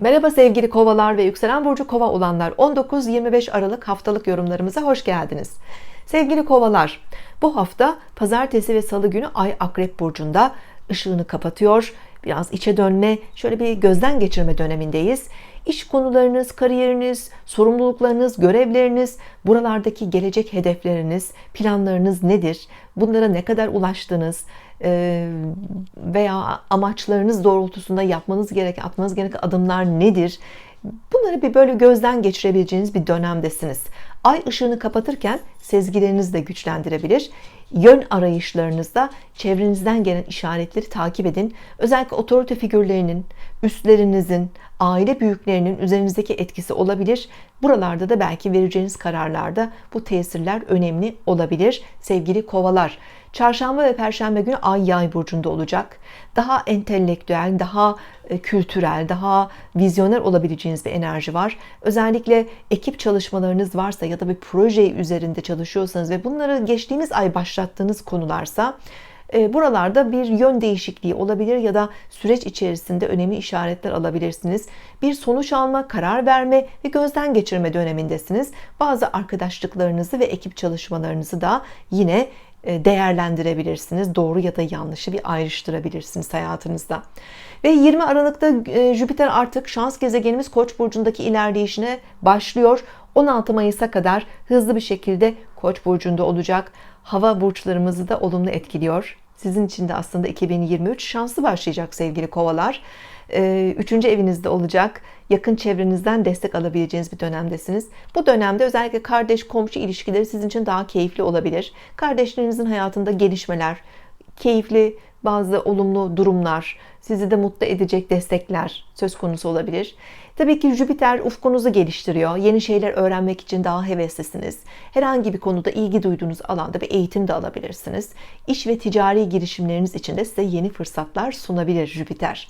Merhaba sevgili kovalar ve yükselen burcu kova olanlar 19-25 Aralık haftalık yorumlarımıza hoş geldiniz. Sevgili kovalar bu hafta pazartesi ve salı günü ay akrep burcunda ışığını kapatıyor. Biraz içe dönme, şöyle bir gözden geçirme dönemindeyiz. İş konularınız, kariyeriniz, sorumluluklarınız, görevleriniz, buralardaki gelecek hedefleriniz, planlarınız nedir? Bunlara ne kadar ulaştınız? Ee, veya amaçlarınız doğrultusunda yapmanız gereken, atmanız gereken adımlar nedir? Bunları bir böyle gözden geçirebileceğiniz bir dönemdesiniz. Ay ışığını kapatırken sezgilerinizi de güçlendirebilir. Yön arayışlarınızda çevrenizden gelen işaretleri takip edin. Özellikle otorite figürlerinin, üstlerinizin, aile büyüklerinin üzerinizdeki etkisi olabilir. Buralarda da belki vereceğiniz kararlarda bu tesirler önemli olabilir. Sevgili kovalar, çarşamba ve perşembe günü ay yay burcunda olacak. Daha entelektüel, daha e, kültürel, daha vizyoner olabileceğiniz bir enerji var. Özellikle ekip çalışmalarınız varsa ya da bir proje üzerinde çalışıyorsanız ve bunları geçtiğimiz ay başlattığınız konularsa buralarda bir yön değişikliği olabilir ya da süreç içerisinde önemli işaretler alabilirsiniz. Bir sonuç alma, karar verme ve gözden geçirme dönemindesiniz. Bazı arkadaşlıklarınızı ve ekip çalışmalarınızı da yine e, değerlendirebilirsiniz. Doğru ya da yanlışı bir ayrıştırabilirsiniz hayatınızda. Ve 20 Aralık'ta e, Jüpiter artık şans gezegenimiz Koç burcundaki ilerleyişine başlıyor. 16 Mayıs'a kadar hızlı bir şekilde Koç burcunda olacak. Hava burçlarımızı da olumlu etkiliyor. Sizin için de aslında 2023 şanslı başlayacak sevgili kovalar. Ee, üçüncü evinizde olacak. Yakın çevrenizden destek alabileceğiniz bir dönemdesiniz. Bu dönemde özellikle kardeş komşu ilişkileri sizin için daha keyifli olabilir. Kardeşlerinizin hayatında gelişmeler, keyifli bazı olumlu durumlar, sizi de mutlu edecek destekler söz konusu olabilir. Tabii ki Jüpiter ufkunuzu geliştiriyor. Yeni şeyler öğrenmek için daha heveslisiniz. Herhangi bir konuda ilgi duyduğunuz alanda bir eğitim de alabilirsiniz. İş ve ticari girişimleriniz için de size yeni fırsatlar sunabilir Jüpiter.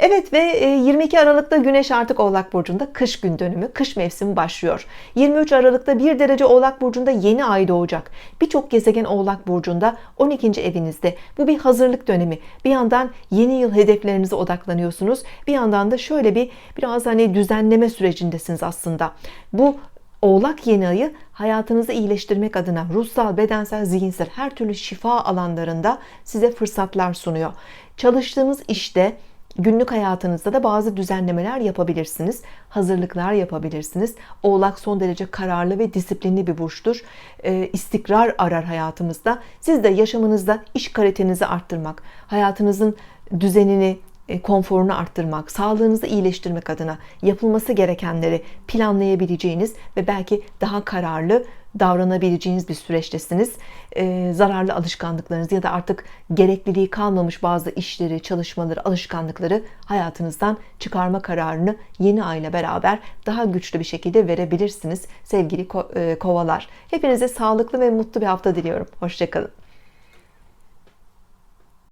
Evet ve 22 e, Aralık'ta Güneş artık Oğlak Burcu'nda kış gün dönümü, kış mevsimi başlıyor. 23 Aralık'ta 1 derece Oğlak Burcu'nda yeni ay doğacak. Birçok gezegen Oğlak Burcu'nda 12. evinizde. Bu bir hazırlık dönemi. Bir yandan yeni yıl hedeflerinize odaklanıyorsunuz. Bir yandan da şöyle bir biraz hani düzenleme sürecindesiniz aslında. Bu Oğlak yeni ayı hayatınızı iyileştirmek adına ruhsal, bedensel, zihinsel her türlü şifa alanlarında size fırsatlar sunuyor. Çalıştığınız işte Günlük hayatınızda da bazı düzenlemeler yapabilirsiniz. Hazırlıklar yapabilirsiniz. Oğlak son derece kararlı ve disiplinli bir burçtur. Ee, istikrar arar hayatımızda. Siz de yaşamınızda iş kalitenizi arttırmak, hayatınızın düzenini, e, konforunu arttırmak, sağlığınızı iyileştirmek adına yapılması gerekenleri planlayabileceğiniz ve belki daha kararlı davranabileceğiniz bir süreçtesiniz. Ee, zararlı alışkanlıklarınız ya da artık gerekliliği kalmamış bazı işleri, çalışmaları, alışkanlıkları hayatınızdan çıkarma kararını yeni ay beraber daha güçlü bir şekilde verebilirsiniz sevgili ko- e, kovalar. Hepinize sağlıklı ve mutlu bir hafta diliyorum. Hoşçakalın.